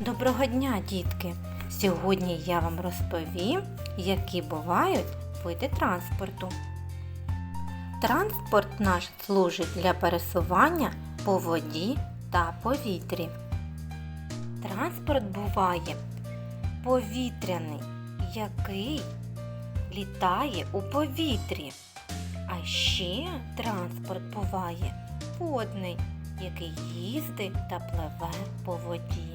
Доброго дня, дітки! Сьогодні я вам розповім, які бувають види транспорту. Транспорт наш служить для пересування по воді та повітрі. Транспорт буває повітряний, який літає у повітрі. А ще транспорт буває водний, який їздить та пливе по воді.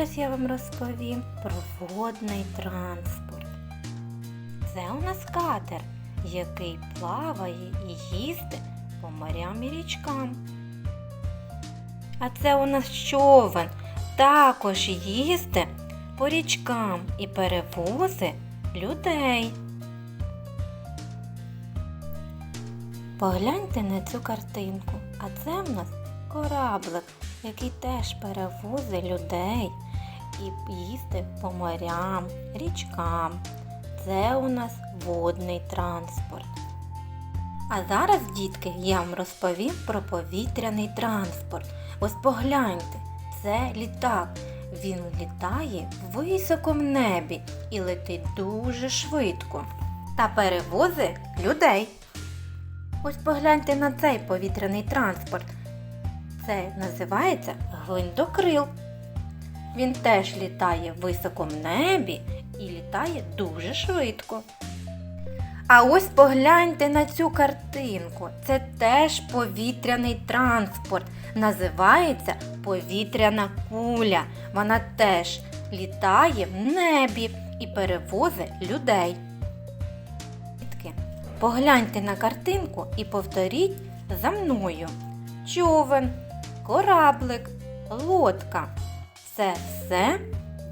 Зараз я вам розповім про водний транспорт. Це у нас катер, який плаває і їздить по морям і річкам. А це у нас човен, також їздить по річкам і перевозить людей. Погляньте на цю картинку, а це в нас кораблик, який теж перевозить людей і їздить по морям, річкам. Це у нас водний транспорт. А зараз, дітки, я вам розповім про повітряний транспорт. Ось погляньте, це літак. Він літає в небі і летить дуже швидко та перевозить людей. Ось погляньте на цей повітряний транспорт. Це називається гвинтокрил. Він теж літає в небі і літає дуже швидко. А ось погляньте на цю картинку. Це теж повітряний транспорт. Називається повітряна куля. Вона теж літає в небі і перевозить людей. Погляньте на картинку і повторіть за мною. Човен, кораблик, лодка. Це все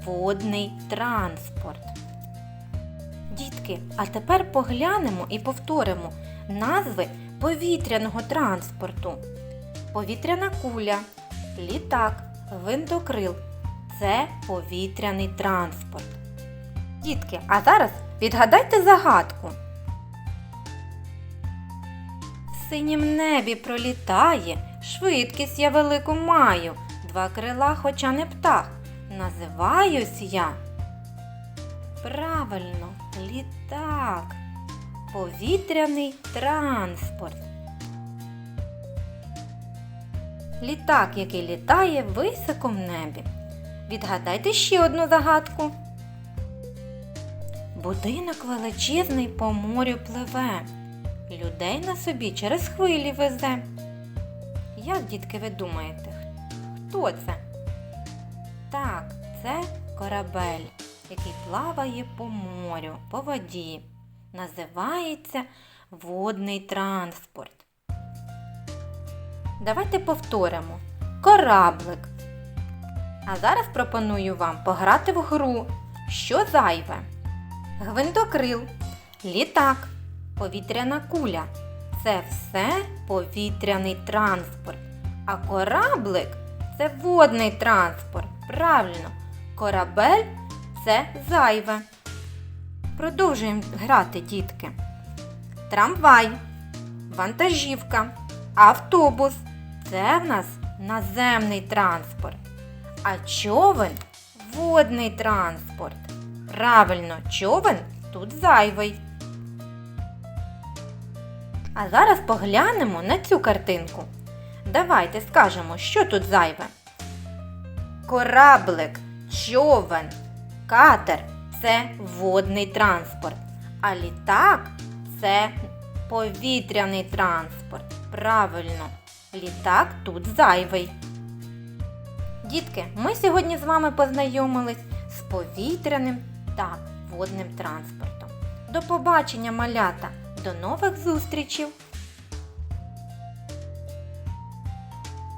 водний транспорт. Дітки, а тепер поглянемо і повторимо назви повітряного транспорту. Повітряна куля, літак, гвинтокрил. Це повітряний транспорт. Дітки, а зараз відгадайте загадку. В синім небі пролітає, швидкість я велику маю, два крила, хоча не птах. Називаюсь я. Правильно, літак. Повітряний транспорт. Літак, який літає високо в небі. Відгадайте ще одну загадку. Будинок величезний по морю пливе. Людей на собі через хвилі везе. Як, дітки, ви думаєте, хто це? Так, це корабель, який плаває по морю, по воді. Називається водний транспорт. Давайте повторимо. Кораблик. А зараз пропоную вам пограти в гру. Що зайве? Гвинтокрил, літак, повітряна куля. Це все повітряний транспорт. А кораблик це водний транспорт. Правильно, корабель це зайве. Продовжуємо грати, дітки. Трамвай, вантажівка, автобус це в нас наземний транспорт. А човен водний транспорт. Правильно, човен тут зайвий. А зараз поглянемо на цю картинку. Давайте скажемо, що тут зайве. Кораблик, човен, катер це водний транспорт. А літак це повітряний транспорт. Правильно, літак тут зайвий. Дітки, ми сьогодні з вами познайомились з повітряним та водним транспортом. До побачення, малята! До нових зустрічей!